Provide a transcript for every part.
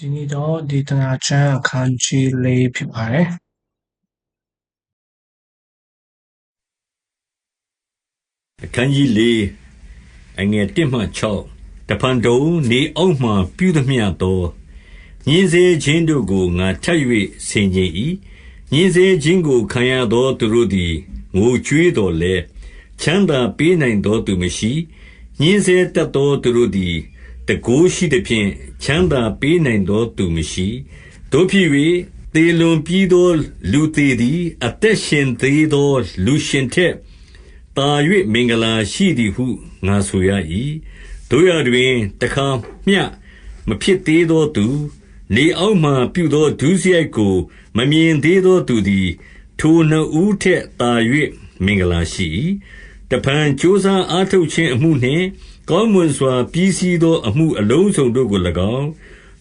ဒီနေ့တော့ဒေသနာကျမ်းအခန်းကြီး၄ဖြစ်ပါတယ်အခန်းကြီး၄အငယ်1မှ6တဖန်တုံနေအောက်မှပြုသမျှသောညင်းစေခြင်းတို့ကိုငါထပ်၍ဆင်ခြင်၏ညင်းစေခြင်းကိုခံရသောသူတို့သည်ငိုကြွေးတော်လဲချမ်းသာပေးနိုင်သောသူမရှိညင်းစေတတ်သောသူတို့သည် တကိုးရှိသည်ဖြင့် ချမ်းသာပေးနိုင်သော သူမရှိတို့ဖြစ်၍တေလွန်ပြီးသော လူသေးသည် အသက်ရှင်သေးသော လူရှင်ထက်တာ၍မင်္ဂလာရှိသည်ဟု ငါဆိုရ၏တို့ရတွင် တခါမျှမဖြစ်သေးသောသူ နေအောက်မှပြုသော ဒုစရိုက်ကို မမြင်သေးသောသူသည် ထိုနှစ်ဦးထက်တာ၍မင်္ဂလာရှိ၏ တဖန်ကြိုးစားအားထုတ်ခြင်းအမှုနှင့် ကောင်းမွန်စွာ ပြီးစီးသောအမှုအလုံးစုံတို့ကို၎င်း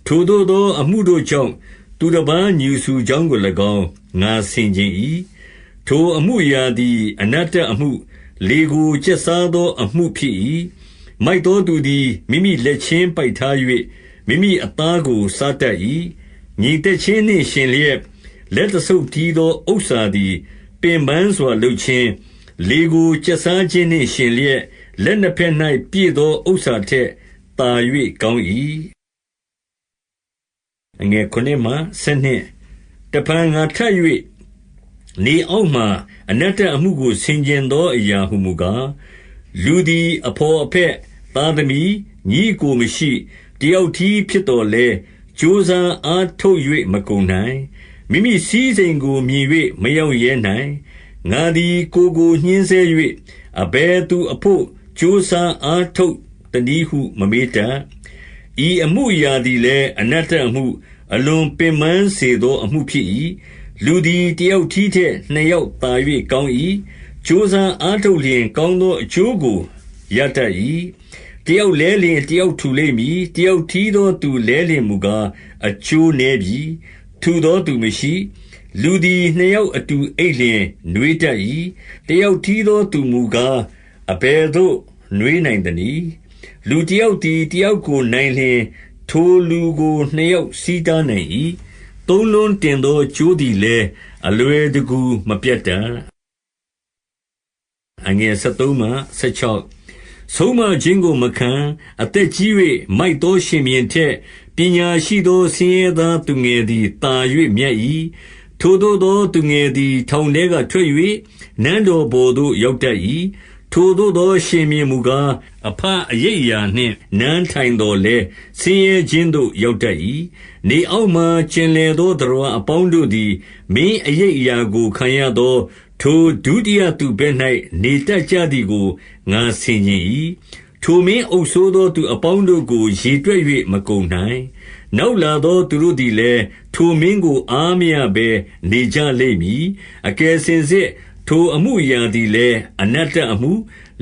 ထိုသို့သောအမှုတို့ကြောင့် သူတစ်ပါးညူဆူကြောင်းကို၎င်း ငါဆင်ခြင်၏ထိုအမှုအရာသည် အနတ္တအမှု လေကို ကျက်စားသောအမှုဖြစ်၏မိုက်သောသူသည် မိမိလက်ချင်းပိုက်ထား၍မိမိအသားကို စားတတ်၏ညီတက်ချင်းနှင့်ရှင်လျက် လက်တဆုပ်တီးသော ဥစ္စာသည် ပင်ပန်းစွာလှုပ်ခြင်း လေကိုကျက်စားခြင်းနှင့်ရှင်လျက် လက်နှစ်ဖက်၌ပြည့်သောဥစ္စာထက်သာ၍ကောင်း၏အငယ်ခုနှစ်မှဆနှစ်တပန် ငါထပ်၍နေအောက်မှအနတ္တအမှုကို ဆင်ခြင်သောအရာဟုမူကား လူသည်အဖော်အဖက် သားသမီး ညီကိုမရှိ တယောက်ထီးဖြစ်တော်လဲကြိုးစားအားထုတ်၍မကုန်နိုင် မိမိစည်းစိမ်ကိုမြင်၍မရောက်ရဲနိုင် ငါသည် ကိုကိုညှင်းဆဲ၍အဘယ်သူအဖို့ ကြိုးစားအားထုတ်တနည်းဟု မမေးတတ် ဤအမှုအရာသည်လည်း အနတ္တအမှု အလွန်ပင်ပန်းစေသော အမှုဖြစ်၏လူသည် တယောက်ထီးထက် နှစ်ယောက်သာ၍ကောင်း၏ကြိုးစားအားထုတ်လျင် ကောင်းသောအကျိုးကို ရတတ်၏တယောက်လဲလျင် တယောက်ထူလိမ့်မည် တယောက်ထီးသော သူလဲလျင်မူကား အကျိုးနည်းပြီ ထူသောသူမရှိ လူသည် နှစ်ယောက်အတူအိတ်လျင်နှွေးတတ်၏တယောက်ထီးသောသူမူကား အဘယ်သို့နှွေးနိုင်သနည်း လူတယောက်သည် တယောက်ကိုနိုင်လျင် ထိုလူကို နှစ်ယောက်စီးတားနိုင်၏သုံးလုံးတင်သောကျိုးသည်လည်း အလွယ်တကူ မပြတ်တတ်အငယ်73မှ16ဆုံးမခြင်းကိုမခံ အသက်ကြီး၍မိုက်သော ရှင်မြင်းထက် ပညာရှိသော ဆင်းရဲသားသူငယ်သည်တာ၍မြတ်၏ ထိုသောသောသူငယ်သည် ထောင်ထဲကထွက်၍နန်းတော်ဘော်သို့ ရောက်တတ်၏ထိုသို့သော ရှင်မြင်းမူကားအဖအရိပ်ရာနှင့် နန်းထိုင်တော်လဲဆင်းရဲခြင်းသို့ ရောက်တတ်၏နေအောက်မှကျင်လေသောတရားအပေါင်းတို့သည် မင်းအရိပ်ရာကို ခံရသော ထိုဒုတိယသူဘက်၌နေတတ်ကြသည်ကို ငါဆင်ခြင်၏ ထိုမင်းအုပ်ဆိုးသော သူအပေါင်းတို့ကို ရေတွက်၍မကုန်နိုင် နောက်လာသော သူတို့သည်လည်း ထိုမင်းကို အားမရဘဲ နေကြလိမ့်မည် အကယ်စင်စစ် ထိုအမှုအရာသည်လည်း အနတ္တအမှု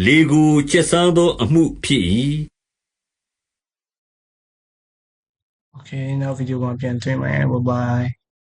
လေကို ကျက်စားသောအမှုဖြစ်၏ Okay နောက်ဗီဒီယိုမှာပြန်တွေ့မယ် bye bye